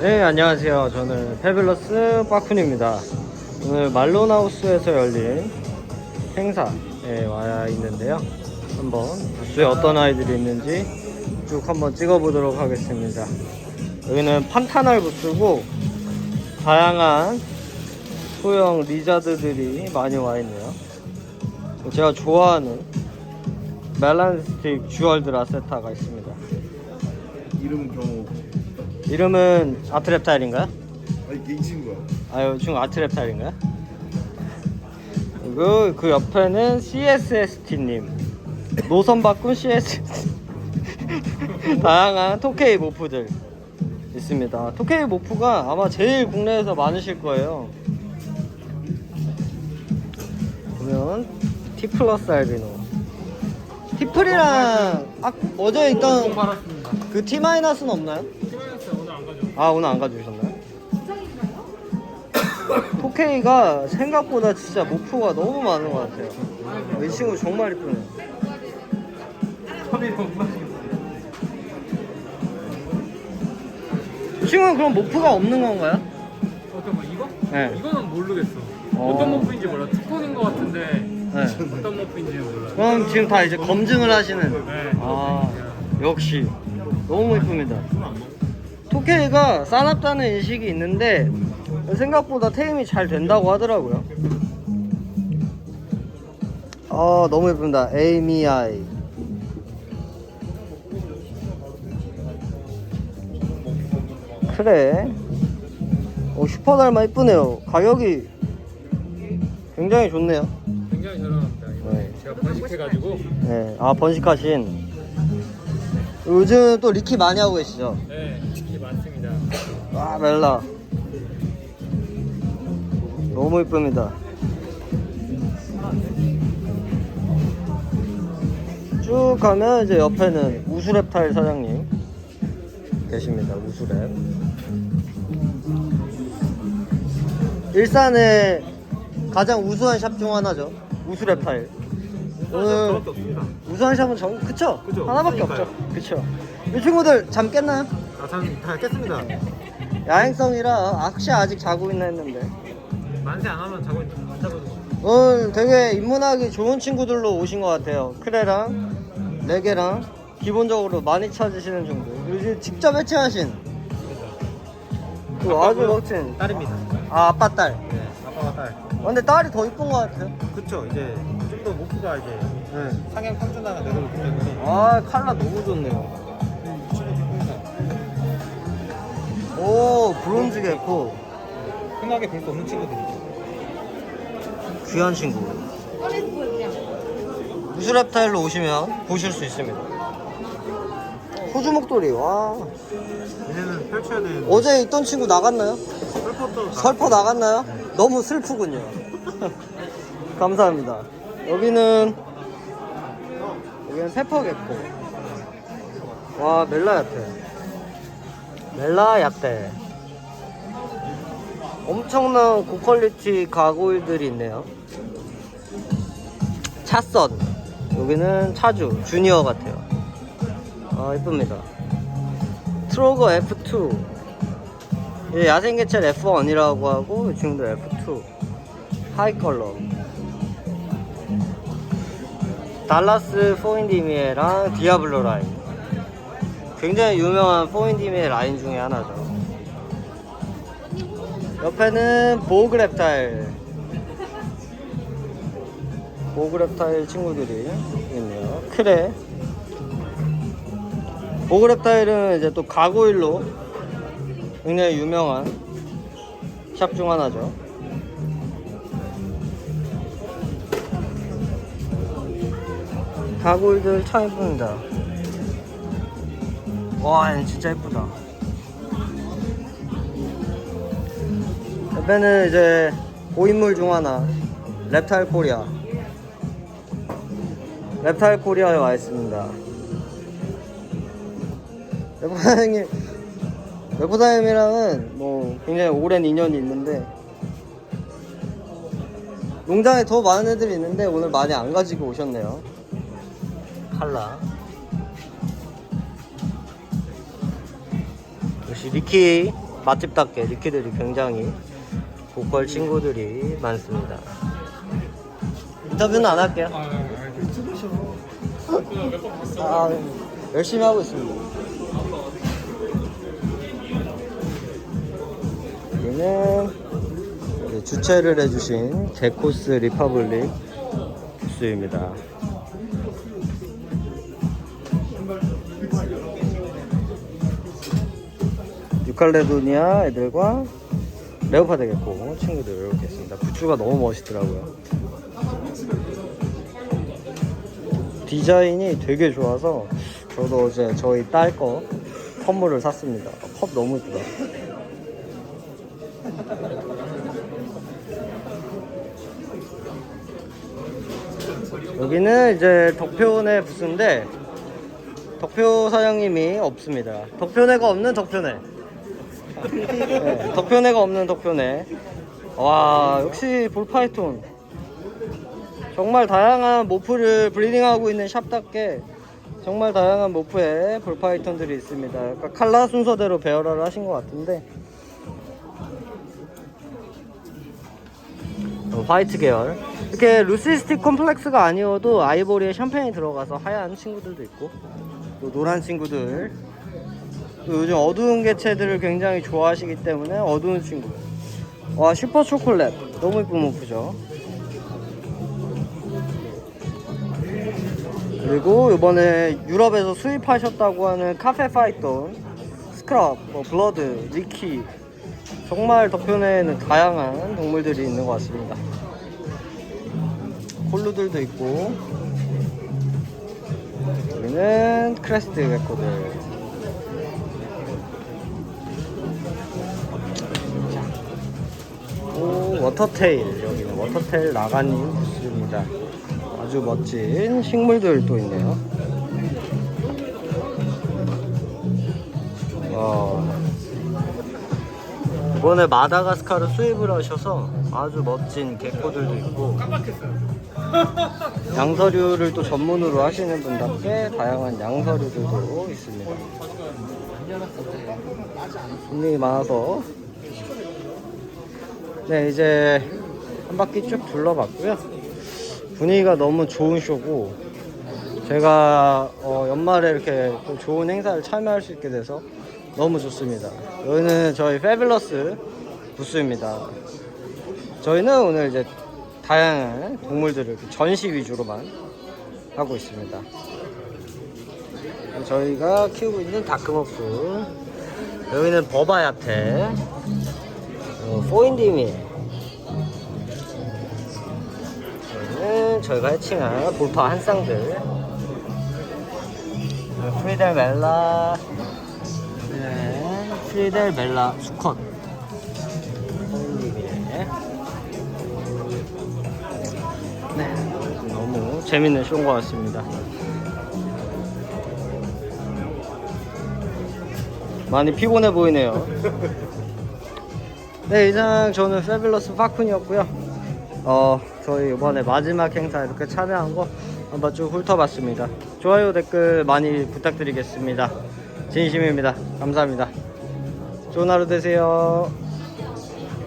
네 안녕하세요. 저는 페블러스 빠쿤입니다. 오늘 말론하우스에서 열린 행사에 와 있는데요. 한번 부스에 어떤 아이들이 있는지 쭉 한번 찍어보도록 하겠습니다. 여기는 판타널 부스고 다양한 소형 리자드들이 많이 와 있네요. 제가 좋아하는 멜란스틱 듀얼드 라세타가 있습니다. 이름은 경호. 이름은 아트랩타일인가요? 아 이게 이 친구야. 아유 지금 아트랩타일인가요? 그리고 그 옆에는 CSST님 노선 바꾼 CS 다양한 토케이 모프들 있습니다 토케이 모프가 아마 제일 국내에서 많으실 거예요 보면 T 플러스 알비노 티플이랑 아, 어제 있던. 그 T 마이너스는 없나요? 아 오늘 안 가져오셨나요? 토케이가 생각보다 진짜 목표가 너무 많은 것 같아요 이 친구 정말 이쁘네 너무 친구는 그럼 목표가 없는 건가요? 어떤 거 이거? 네. 이거는 모르겠어. 어. 어. 떤 모프인지 몰라. 투톤인 것 같은데 네 어떤 모프인지 몰라. 그럼 지금 다 이제 검증을 하시는 네. 아 역시 너무 이쁩니다 토케이가 싸납다는 인식이 있는데 생각보다 테임이 잘 된다고 하더라고요. 아 너무 예쁩니다. 에이미아이. 그래. 어, 슈퍼 달마 이쁘네요. 가격이 굉장히 좋네요. 굉장히. 이거 네. 제가 번식해가지고. 네, 아 번식하신. 요즘 또 리키 많이 하고 계시죠? 네. 와 멜라 너무 이쁩니다 쭉 가면 이제 옆에는 우수랩 타일 사장님 계십니다 우수랩 일산의 가장 우수한 샵 중 하나죠 우수랩 타일 오늘. 우수한 샵은 정 그쵸? 그죠. 하나밖에 없죠. 그쵸 이 친구들 잠 깼나요? 아잠다 깼습니다. 야행성이라 혹시 아직 자고 있나 했는데. 만세 안 하면 자고 있는 안 자고 오늘 되게 입문하기 좋은 친구들로 오신 것 같아요. 크레랑 레게랑 기본적으로 많이 찾으시는 정도 요즘 직접 해체하신 그 아주 멋진 딸입니다. 아 아빠 딸. 네, 아빠가 딸. 아, 근데 딸이 더 이쁜 것 같아요. 그쵸 이제 좀 더 모프가 이제 네. 상향 평준화가 내려오기 때문에. 아 칼라 너무 좋네요 개코 흔하게 볼 수 없는 친구들이죠. 귀한 친구. 무술랩 타일로 오시면 보실 수 있습니다. 호주 목도리 와. 얘네는 펼쳐야 되는 어제 있던 친구 나갔나요? 설포도 설퍼 나갔나요? 너무 슬프군요. 감사합니다. 여기는 여기는 페퍼 개코 와 멜라 야테 멜라 야테 엄청난 고퀄리티 가구들이 있네요. 차선. 여기는 차주 주니어 같아요. 아 이쁩니다. 트로거 F2 예, 야생개찰 F1이라고 하고 이 친구도 F2 하이 컬러. 달라스 포인디미에랑 디아블로 라인. 굉장히 유명한 포인디미에 라인 중에 하나죠 옆에는 보그랩타일. 보그랩타일 친구들이 있네요. 크레. 보그랩타일은 이제 또 가고일로 굉장히 유명한 샵 중 하나죠. 가구일들 참 예쁩니다. 와 진짜 예쁘다 옆에는 이제 고인물 중 하나 랩탈 코리아. 랩탈 코리아에 와 있습니다. 랩사장님 랩사장님이랑은 뭐 굉장히 오랜 인연이 있는데 농장에 더 많은 애들이 있는데 오늘 많이 안 가지고 오셨네요. 칼라. 역시 리키 맛집답게 리퀴들이 굉장히 보컬 친구들이 많습니다. 인터뷰는 안 할게요. 아, 열심히 하고 있습니다. 여기는 주최를 해주신 제코스 리퍼블릭 부스입니다. 유칼레도니아 애들과 레오파드 개코 친구들 이렇게 있습니다. 굿즈가 너무 멋있더라고요. 디자인이 되게 좋아서 저도 어제 저희 딸 거 선물을 샀습니다. 컵 너무 이쁘다. 여기는 이제 덕표네 부스인데 덕표 사장님이 없습니다. 덕표네가 없는 덕표네. 네, 덕표네가 없는 덕표네. 와 역시 볼파이톤. 정말 다양한 모프를 브리딩하고 있는 샵답게 정말 다양한 모프에 볼파이톤들이 있습니다. 그러니까 칼라 순서대로 배열을 하신 것 같은데 어, 화이트 계열 이렇게 루시스틱 콤플렉스가 아니어도 아이보리에 샴페인이 들어가서 하얀 친구들도 있고 또 노란 친구들 또 요즘 어두운 개체들을 굉장히 좋아하시기 때문에 어두운 친구. 와 슈퍼 초콜릿. 너무 이쁜 모프죠? 그리고 이번에 유럽에서 수입하셨다고 하는 카페 파이톤 스크럽, 뭐 블러드, 리키. 정말 덕편에는 다양한 동물들이 있는 것 같습니다. 콜루들도 있고. 여기는 크레스트 개코들 워터테일 여기는 워터테일 나가님 부스입니다. 아주 멋진 식물들도 있네요. 와. 이번에 마다가스카르 수입을 하셔서 아주 멋진 개코들도 있고 양서류를 또 전문으로 하시는 분답게 다양한 양서류들도 있습니다. 손님이 많아서 네 이제 한 바퀴 쭉 둘러봤고요. 분위기가 너무 좋은 쇼고 제가 어, 연말에 이렇게 또 좋은 행사를 참여할 수 있게 돼서 너무 좋습니다. 여기는 저희 페빌러스 부스입니다. 저희는 오늘 이제 다양한 동물들을 전시 위주로만 하고 있습니다. 저희가 키우고 있는 다크머프 여기는 버바야테 어, 포인디미 여기는 저희가 해칭한 볼파 한 쌍들. 어, 프리델 멜라. 프리델 멜라 수컷. 네, 너무 재밌는 쇼인 것 같습니다. 많이 피곤해 보이네요. 네, 이상 저는 페빌러스 파쿤이었고요. 어, 저희 이번에 마지막 행사 이렇게 참여한 거 한번 쭉 훑어봤습니다. 좋아요, 댓글 많이 부탁드리겠습니다. 진심입니다. 감사합니다. 좋은 하루 되세요.